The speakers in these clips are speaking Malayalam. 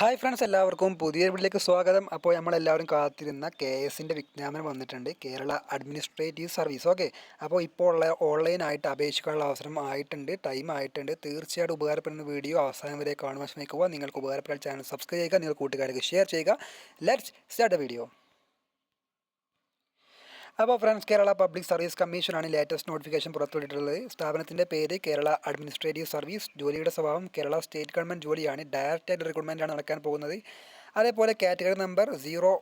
ഹായ് ഫ്രണ്ട്സ് എല്ലാവർക്കും പുതിയ വീട്ടിലേക്ക് സ്വാഗതം. അപ്പോൾ നമ്മളെല്ലാവരും കാത്തിരുന്ന കെ എസിന്റെ വിജ്ഞാപനം വന്നിട്ടുണ്ട്. Kerala administrative service. ഓക്കെ. അപ്പോൾ ഇപ്പോൾ ഉള്ള ഓൺലൈനായിട്ട് അപേക്ഷിക്കാനുള്ള അവസരം ആയിട്ടുണ്ട് ടൈം ആയിട്ടുണ്ട്. തീർച്ചയായിട്ടും ഉപകാരപ്പെടുന്ന വീഡിയോ അവസാനം വരെ കാണുവാൻ ശ്രമിക്കുക. നിങ്ങൾക്ക് ഉപകാരപ്പെടാൻ ചാനൽ സബ്സ്ക്രൈബ് ചെയ്യുക നിങ്ങൾ കൂട്ടുകാർക്ക് ഷെയർ ചെയ്യുക. ലെറ്റ്സ് സ്റ്റാർട്ട് വീഡിയോ അപ്പോൾ ഫ്രണ്ട്സ് കേരള പബ്ലിക് സർവീസ് കമ്മീഷനാണ് ലേറ്റസ്റ്റ് നോട്ടിഫിക്കേഷൻ പുറത്തുവിട്ടിട്ടുള്ളത്. സ്ഥാപനത്തിന്റെ പേര് കേരള അഡ്മിനിസ്ട്രേറ്റീവ് സർവീസ് ജോലിയുടെ സ്വഭാവം കേരള സ്റ്റേറ്റ് ഗവൺമെന്റ് ജോലിയാണ്. ഡയറക്റ്റ് ആയിട്ട് റിക്രൂട്ട്മെന്റാണ് നടക്കാൻ പോകുന്നത്. അതേപോലെ category number zero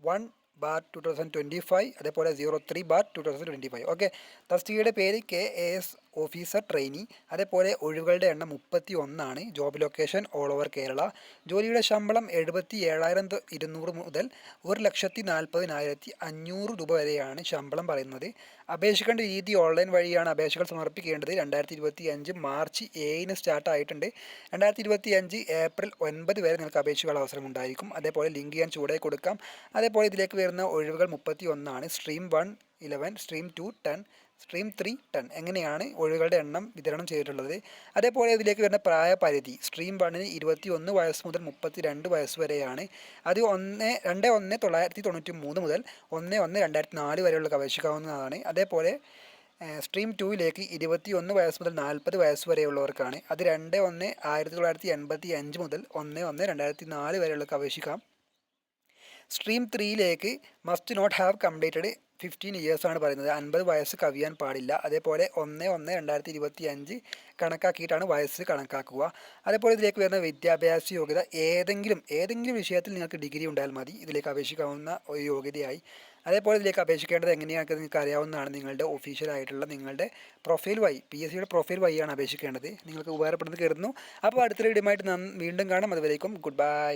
one bar two thousand twenty five അതേപോലെ zero three bar two thousand twenty five okay തസ്തികയുടെ പേര് കെ എസ് ഓഫീസർ ട്രെയിനി. അതേപോലെ ഒഴിവുകളുടെ എണ്ണം മുപ്പത്തി ഒന്നാണ് job location all over Kerala. ജോലിയുടെ ശമ്പളം എഴുപത്തി ഏഴായിരം ഇരുന്നൂറ് മുതൽ ഒരു ലക്ഷത്തി നാൽപ്പതിനായിരത്തി അഞ്ഞൂറ് രൂപ വരെയാണ് ശമ്പളം പറയുന്നത്. അപേക്ഷിക്കേണ്ട രീതി ഓൺലൈൻ വഴിയാണ് അപേക്ഷകൾ സമർപ്പിക്കേണ്ടത്. രണ്ടായിരത്തി ഇരുപത്തി അഞ്ച് മാർച്ച് ഏഴിന് സ്റ്റാർട്ട് ആയിട്ടുണ്ട്. രണ്ടായിരത്തി ഇരുപത്തി അഞ്ച് ഏപ്രിൽ ഒൻപത് വരെ നിങ്ങൾക്ക് അപേക്ഷകൾ അവസരമുണ്ടായിരിക്കും. അതേപോലെ ലിങ്ക് ഞാൻ ചൂടെ കൊടുക്കാം. അതേപോലെ ഇതിലേക്ക് വരുന്ന ഒഴിവുകൾ മുപ്പത്തി ഒന്നാണ് stream one eleven stream two ten stream three ten എങ്ങനെയാണ് ഒഴിവുകളുടെ എണ്ണം വിതരണം ചെയ്തിട്ടുള്ളത്? അതേപോലെ ഇതിലേക്ക് വരുന്ന പ്രായപരിധി സ്ട്രീം വണ്ണിന് ഇരുപത്തി ഒന്ന് വയസ്സ് മുതൽ മുപ്പത്തി രണ്ട് വയസ്സ് വരെയാണ്. അത് ഒന്ന് രണ്ട് ഒന്ന് തൊള്ളായിരത്തി തൊണ്ണൂറ്റി മൂന്ന് മുതൽ ഒന്ന് ഒന്ന് രണ്ടായിരത്തി നാല് വരെയുള്ള അപേക്ഷിക്കാവുന്നതാണ് അതേപോലെ സ്ട്രീം ടുവിലേക്ക് ഇരുപത്തി ഒന്ന് വയസ്സ് മുതൽ നാൽപ്പത് വയസ്സ് വരെയുള്ളവർക്കാണ്. അത് രണ്ട് ഒന്ന് ആയിരത്തി തൊള്ളായിരത്തി എൺപത്തി അഞ്ച് മുതൽ ഒന്ന് ഒന്ന് രണ്ടായിരത്തി നാല് വരെയുള്ളവർക്ക് അപേക്ഷിക്കാം stream ത്രീയിലേക്ക് must not have completed fifteen ഇയേഴ്സാണ് പറയുന്നത്. അൻപത് വയസ്സ് കവിയാൻ പാടില്ല. അതേപോലെ ഒന്ന് ഒന്ന് രണ്ടായിരത്തി ഇരുപത്തി അഞ്ച് കണക്കാക്കിയിട്ടാണ് വയസ്സ് കണക്കാക്കുക. അതേപോലെ ഇതിലേക്ക് വരുന്ന വിദ്യാഭ്യാസ യോഗ്യത ഏതെങ്കിലും ഏതെങ്കിലും വിഷയത്തിൽ നിങ്ങൾക്ക് ഡിഗ്രി ഉണ്ടായാൽ മതി. ഇതിലേക്ക് അപേക്ഷിക്കാവുന്ന ഒരു യോഗ്യതയായി. അതേപോലെ ഇതിലേക്ക് അപേക്ഷിക്കേണ്ടത് എങ്ങനെയാണെന്ന് നിങ്ങൾക്ക് അറിയാവുന്നതാണ് നിങ്ങളുടെ ഒഫീഷ്യലായിട്ടുള്ള നിങ്ങളുടെ പ്രൊഫൈൽ വഴി പി എസ് സിയുടെ പ്രൊഫൈൽ വഴിയാണ് അപേക്ഷിക്കേണ്ടത്. നിങ്ങൾക്ക് ഉപകാരപ്പെടുന്നത് കരുതുന്നു. അപ്പോൾ അടുത്തൊരു ഇടമായിട്ട് വീണ്ടും കാണാം. അതുവരേക്കും ഗുഡ് ബൈ